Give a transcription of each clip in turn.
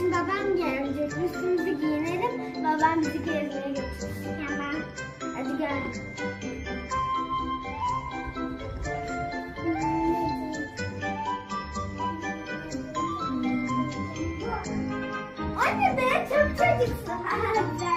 şimdi babam gelecek. Üstümüzü giyinelim. Babam bizi gezmeye götürsün. Tamam. Hadi gel. Anne be çok çocuksun.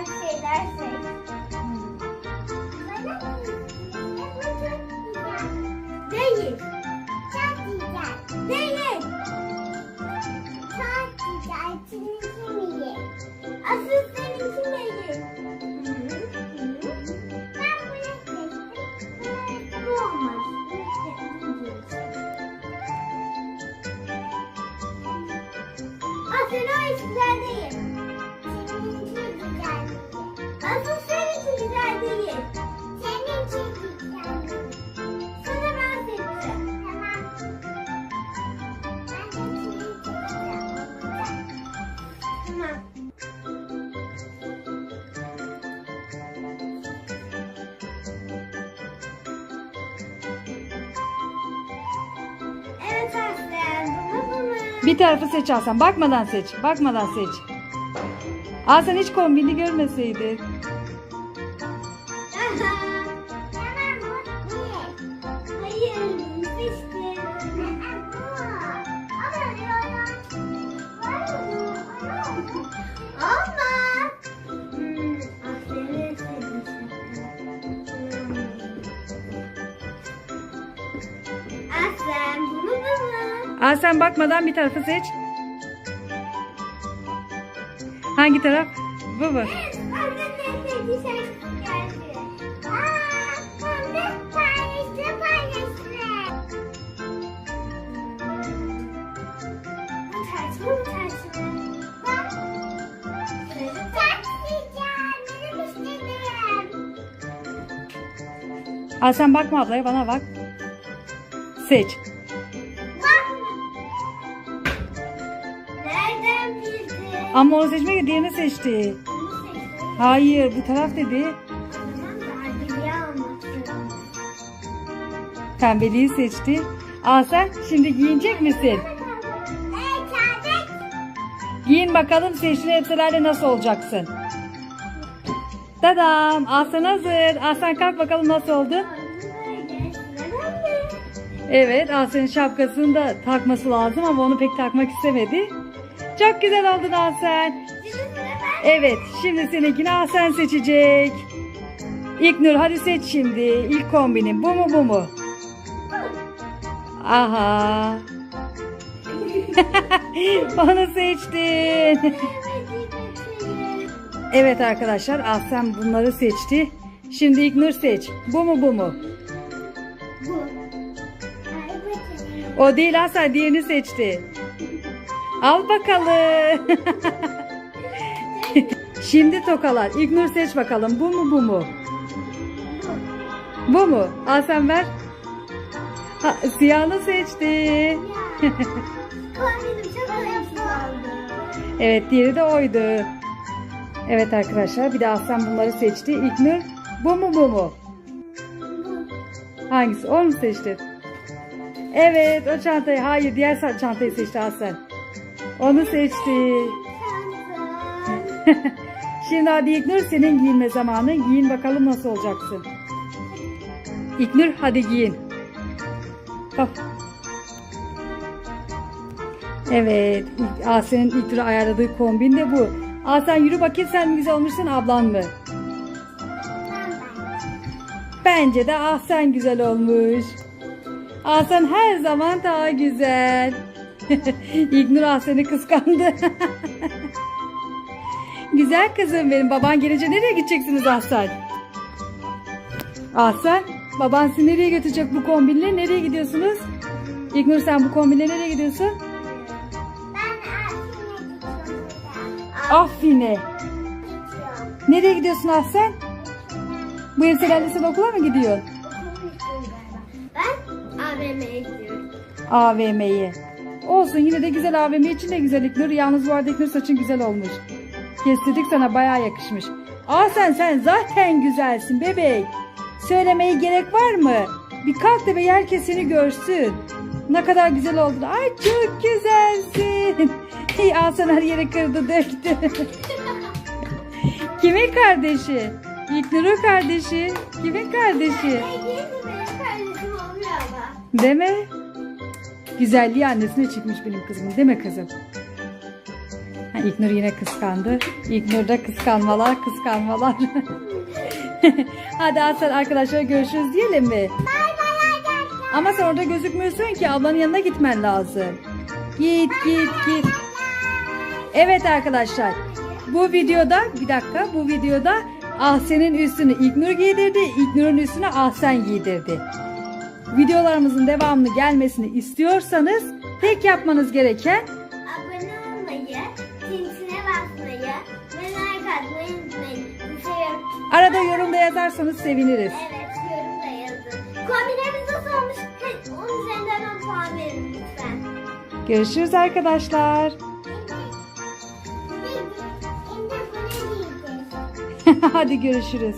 Asıl o Bir tarafı seç Hasan. Bakmadan seç. Bakmadan seç. Hasan hiç kombini görmeseydin. Aha. Bunu. Hasan bakmadan bir tarafı seç. Hangi taraf? Bu mu? Sen geldi. Aa. Hasan bakma ablaya bana bak. Seç. Ama onu seçmek diğerini seçti. Hayır bu taraf dedi. Pembeliği seçti. Hasan şimdi giyinecek misin? Giyin bakalım seçtiğin elbiselerle nasıl olacaksın? Dadam Hasan hazır. Hasan kalk bakalım nasıl oldu? Evet Hasan'ın şapkasını da takması lazım ama onu pek takmak istemedi. Çok güzel oldun Hasan. Evet şimdi seninkini Hasan seçecek. İlknur hadi seç şimdi. İlk kombinin bu mu bu mu? Aha. Onu seçtin. Evet arkadaşlar Aslan bunları seçti. Şimdi İlknur seç. Bu mu bu mu? O değil Aslan diğerini seçti. Al bakalım. Şimdi tokalar. İlknur seç bakalım. Bu mu bu mu? Bu mu? Aslan ver. Ha, siyahını seçti. Evet diğeri de oydu. Evet arkadaşlar bir de Aslan bunları seçti. İlknur bu mu bu mu? Hangisi? O mu seçti? Evet o çantayı. Hayır diğer çantayı seçti Aslan. Onu seçti. Şimdi hadi İlknur senin giyinme zamanı. Giyin bakalım nasıl olacaksın. İlknur hadi giyin. Hop. Evet. ilk tura ayarladığı kombin de bu. Asen yürü bakayım sen mi güzel olmuşsun ablan mı? Bence de Ahsen güzel olmuş. Ahsen her zaman daha güzel. İlknur Ahsen'i kıskandı. güzel kızım benim. Baban gelince nereye gideceksiniz Ahsen? Ahsen, baban sizi nereye götürecek bu kombinle? Nereye gidiyorsunuz? İlknur sen bu kombinle nereye gidiyorsun? Affin'e. Nereye gidiyorsun Ahsen? Bu elbiselerle sen okula mı gidiyorsun? Ben AVM'ye gidiyorum. AVM'ye. Olsun yine de güzel AVM için de güzel İknur. Yalnız bu arada İknur saçın güzel olmuş. Kestirdik sana bayağı yakışmış. Aa sen sen zaten güzelsin bebek. Söylemeye gerek var mı? Bir kalk da bir herkes seni görsün. Ne kadar güzel oldun. Ay çok güzelsin. Ay, Hasan her yeri kırdı döktü. Kimin kardeşi? İlknur'un kardeşi. Kimin kardeşi? Sevgilisi Güzelliği annesine çıkmış benim kızımın. Değil mi kızım? Ha, İlknur yine kıskandı. İlknur'da kıskanmalar, kıskanmalar. Hadi Hasan arkadaşlar görüşürüz diyelim mi? Ama sen orada gözükmüyorsun ki ablanın yanına gitmen lazım. Git git git. Evet arkadaşlar. Bu videoda bir dakika bu videoda Ahsen'in üstünü İlknur giydirdi. İlknur'un üstüne Ahsen giydirdi. Videolarımızın devamını gelmesini istiyorsanız tek yapmanız gereken Abone olmayı, zincire basmayı ve like atmayı unutmayın. Seviyorum. arada yorumda yazarsanız seviniriz. Evet, yorumda yazın. Kombinemiz nasıl olmuş? Onun üzerinden 10 puan verin lütfen. Görüşürüz arkadaşlar. Hadi görüşürüz.